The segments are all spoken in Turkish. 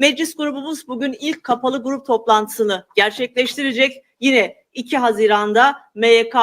Meclis grubumuz bugün ilk kapalı grup toplantısını gerçekleştirecek. Yine 2 Haziran'da MYK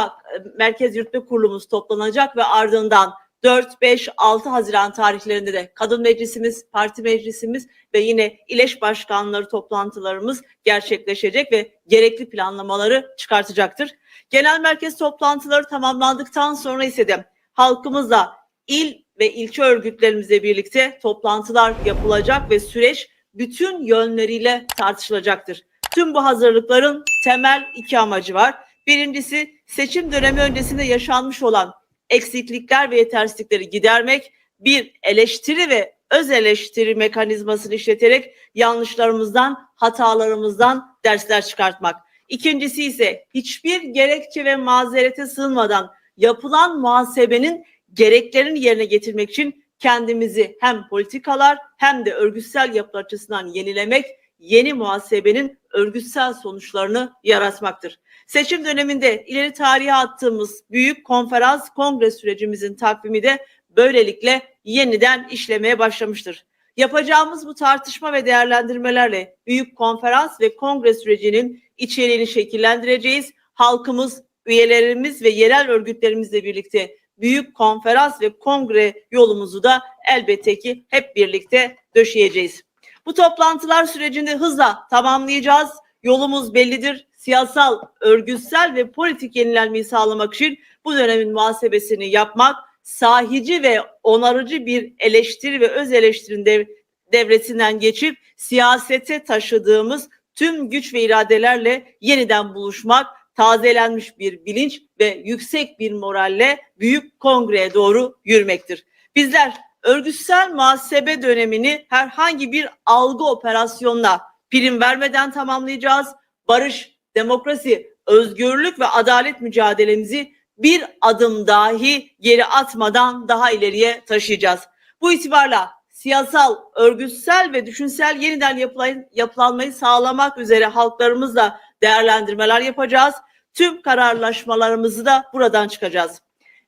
Merkez Yürütme Kurulumuz toplanacak ve ardından 4, 5, 6 Haziran tarihlerinde de kadın meclisimiz, parti meclisimiz ve yine İleş başkanları toplantılarımız gerçekleşecek ve gerekli planlamaları çıkartacaktır. Genel merkez toplantıları tamamlandıktan sonra ise de halkımızla il ve ilçe örgütlerimizle birlikte toplantılar yapılacak ve süreç bütün yönleriyle tartışılacaktır. Tüm bu hazırlıkların temel iki amacı var. Birincisi seçim dönemi öncesinde yaşanmış olan eksiklikler ve yetersizlikleri gidermek, bir eleştiri ve öz eleştiri mekanizmasını işleterek yanlışlarımızdan, hatalarımızdan dersler çıkartmak. İkincisi ise hiçbir gerekçe ve mazerete sığınmadan yapılan muhasebenin gereklerini yerine getirmek için kendimizi hem politikalar hem de örgütsel yapı açısından yenilemek, yeni muhasebenin örgütsel sonuçlarını yaratmaktır. Seçim döneminde ileri tarihe attığımız büyük konferans kongre sürecimizin takvimi de böylelikle yeniden işlemeye başlamıştır. Yapacağımız bu tartışma ve değerlendirmelerle büyük konferans ve kongre sürecinin içeriğini şekillendireceğiz. Halkımız, üyelerimiz ve yerel örgütlerimizle birlikte büyük konferans ve kongre yolumuzu da elbette ki hep birlikte döşeyeceğiz. Bu toplantılar sürecinde hızla tamamlayacağız. Yolumuz bellidir. Siyasal, örgütsel ve politik yenilenmeyi sağlamak için bu dönemin muhasebesini yapmak, sahici ve onarıcı bir eleştiri ve öz eleştirin dev, devresinden geçip siyasete taşıdığımız tüm güç ve iradelerle yeniden buluşmak, tazelenmiş bir bilinç ve yüksek bir moralle büyük kongreye doğru yürümektir. Bizler örgütsel muhasebe dönemini herhangi bir algı operasyonla prim vermeden tamamlayacağız. Barış, demokrasi, özgürlük ve adalet mücadelemizi bir adım dahi geri atmadan daha ileriye taşıyacağız. Bu itibarla siyasal, örgütsel ve düşünsel yeniden yapılan, yapılanmayı sağlamak üzere halklarımızla değerlendirmeler yapacağız. Tüm kararlaşmalarımızı da buradan çıkacağız.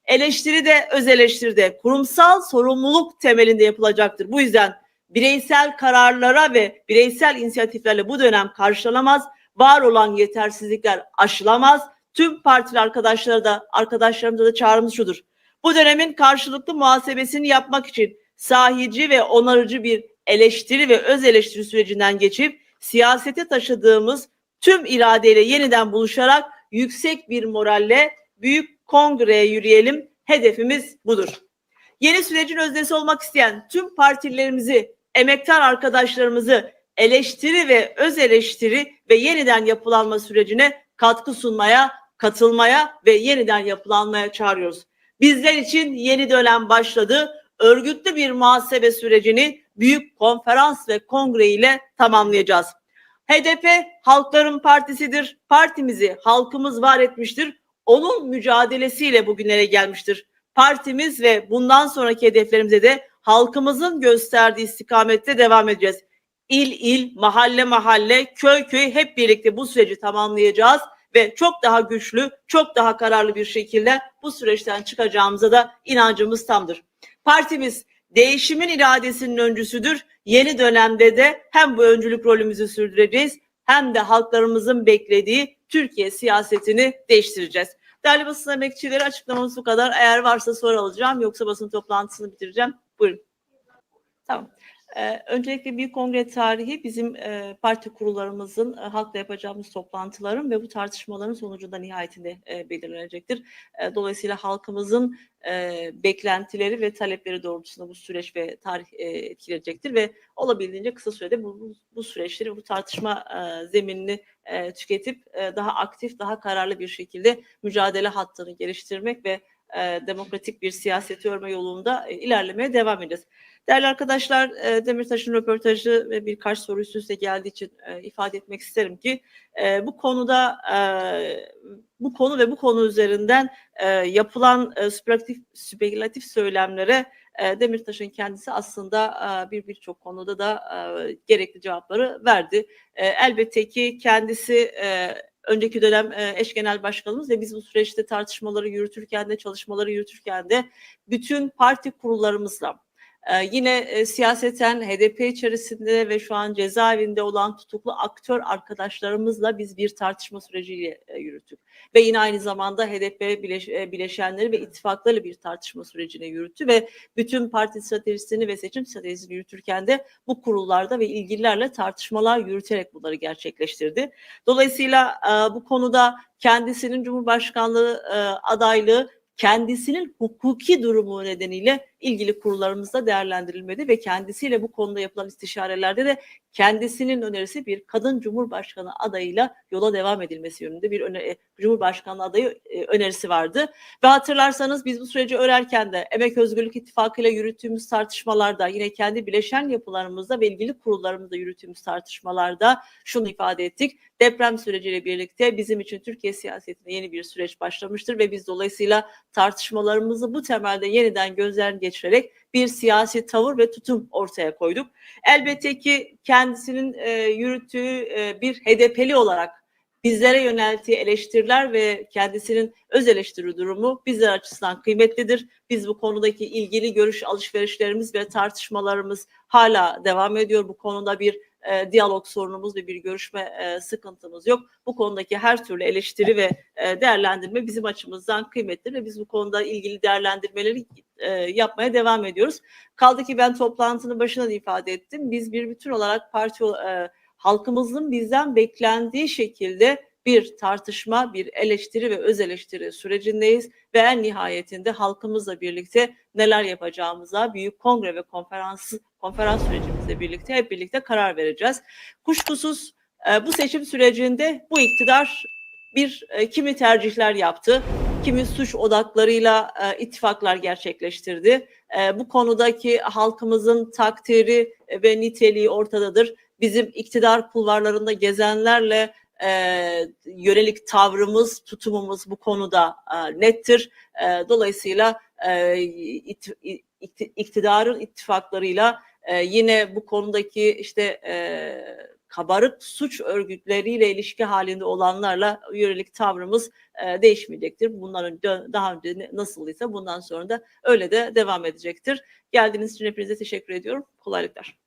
Eleştiri de öz eleştiri de kurumsal sorumluluk temelinde yapılacaktır. Bu yüzden bireysel kararlara ve bireysel inisiyatiflerle bu dönem karşılanamaz. Var olan yetersizlikler aşılamaz. Tüm partili arkadaşlara da arkadaşlarımıza da çağrımız şudur. Bu dönemin karşılıklı muhasebesini yapmak için sahici ve onarıcı bir eleştiri ve öz eleştiri sürecinden geçip siyasete taşıdığımız tüm iradeyle yeniden buluşarak yüksek bir moralle büyük kongreye yürüyelim. Hedefimiz budur. Yeni sürecin öznesi olmak isteyen tüm partilerimizi, emektar arkadaşlarımızı eleştiri ve öz eleştiri ve yeniden yapılanma sürecine katkı sunmaya, katılmaya ve yeniden yapılanmaya çağırıyoruz. Bizler için yeni dönem başladı. Örgütlü bir muhasebe sürecini büyük konferans ve kongre ile tamamlayacağız. HDP halkların partisidir. Partimizi halkımız var etmiştir. Onun mücadelesiyle bugünlere gelmiştir. Partimiz ve bundan sonraki hedeflerimize de halkımızın gösterdiği istikamette devam edeceğiz. İl il, mahalle mahalle, köy köy hep birlikte bu süreci tamamlayacağız ve çok daha güçlü, çok daha kararlı bir şekilde bu süreçten çıkacağımıza da inancımız tamdır. Partimiz değişimin iradesinin öncüsüdür. Yeni dönemde de hem bu öncülük rolümüzü sürdüreceğiz hem de halklarımızın beklediği Türkiye siyasetini değiştireceğiz. Değerli basın emekçileri açıklamamız bu kadar. Eğer varsa soru alacağım yoksa basın toplantısını bitireceğim. Buyurun. Tamam. Ee, öncelikle Büyük Kongre tarihi bizim e, parti kurullarımızın e, halkla yapacağımız toplantıların ve bu tartışmaların sonucunda nihayetinde e, belirlenecektir. Dolayısıyla halkımızın beklentileri ve talepleri doğrultusunda bu süreç ve tarih e, etkilenecektir ve olabildiğince kısa sürede bu, bu, süreçleri, bu tartışma zeminini tüketip daha aktif, daha kararlı bir şekilde mücadele hattını geliştirmek ve demokratik bir siyaseti örme yolunda ilerlemeye devam edeceğiz. Değerli arkadaşlar, e, Demirtaş'ın röportajı ve birkaç soru üst üste geldiği için e, ifade etmek isterim ki e, bu konuda bu konu ve bu konu üzerinden yapılan spekülatif, spekülatif söylemlere Demirtaş'ın kendisi aslında bir birçok konuda da gerekli cevapları verdi. Elbette ki kendisi önceki dönem eş genel başkanımız ve biz bu süreçte tartışmaları yürütürken de çalışmaları yürütürken de bütün parti kurullarımızla yine e, siyaseten HDP içerisinde ve şu an cezaevinde olan tutuklu aktör arkadaşlarımızla biz bir tartışma süreciyle e, yürüttük. Ve yine aynı zamanda HDP e, bileşenleri ve ittifaklarla bir tartışma sürecine yürüttü ve bütün parti stratejisini ve seçim stratejisini yürütürken de bu kurullarda ve ilgililerle tartışmalar yürüterek bunları gerçekleştirdi. Dolayısıyla bu konuda kendisinin Cumhurbaşkanlığı adaylığı kendisinin hukuki durumu nedeniyle ilgili kurullarımızda değerlendirilmedi ve kendisiyle bu konuda yapılan istişarelerde de kendisinin önerisi bir kadın cumhurbaşkanı adayıyla yola devam edilmesi yönünde bir öne, cumhurbaşkanı adayı e, önerisi vardı. Ve hatırlarsanız biz bu süreci örerken de Emek Özgürlük İttifakı ile yürüttüğümüz tartışmalarda yine kendi bileşen yapılarımızda ve ilgili kurullarımızda yürüttüğümüz tartışmalarda şunu ifade ettik. Deprem süreciyle birlikte bizim için Türkiye siyasetinde yeni bir süreç başlamıştır ve biz dolayısıyla tartışmalarımızı bu temelde yeniden gözden geçirerek bir siyasi tavır ve tutum ortaya koyduk. Elbette ki kendisinin e, yürüttüğü e, bir HDP'li olarak bizlere yönelttiği eleştiriler ve kendisinin öz eleştiri durumu bizler açısından kıymetlidir. Biz bu konudaki ilgili görüş alışverişlerimiz ve tartışmalarımız hala devam ediyor. Bu konuda bir e, diyalog sorunumuz ve bir görüşme e, sıkıntımız yok. Bu konudaki her türlü eleştiri ve e, değerlendirme bizim açımızdan kıymetli ve biz bu konuda ilgili değerlendirmeleri e, yapmaya devam ediyoruz. Kaldı ki ben toplantının başına da ifade ettim. Biz bir bütün olarak parti e, halkımızın bizden beklendiği şekilde bir tartışma, bir eleştiri ve öz eleştiri sürecindeyiz ve en nihayetinde halkımızla birlikte neler yapacağımıza büyük kongre ve konferans konferans sürecimizle birlikte hep birlikte karar vereceğiz. Kuşkusuz e, bu seçim sürecinde bu iktidar bir e, kimi tercihler yaptı, kimi suç odaklarıyla e, ittifaklar gerçekleştirdi. Bu konudaki halkımızın takdiri ve niteliği ortadadır. Bizim iktidar kulvarlarında gezenlerle e, yönelik tavrımız, tutumumuz bu konuda e, nettir. E, dolayısıyla e, it, it, iktidarın ittifaklarıyla e, yine bu konudaki işte e, kabarık suç örgütleriyle ilişki halinde olanlarla yönelik tavrımız e, değişmeyecektir. Bunların daha önce nasıldıysa bundan sonra da öyle de devam edecektir. Geldiğiniz için hepinize teşekkür ediyorum. Kolaylıklar.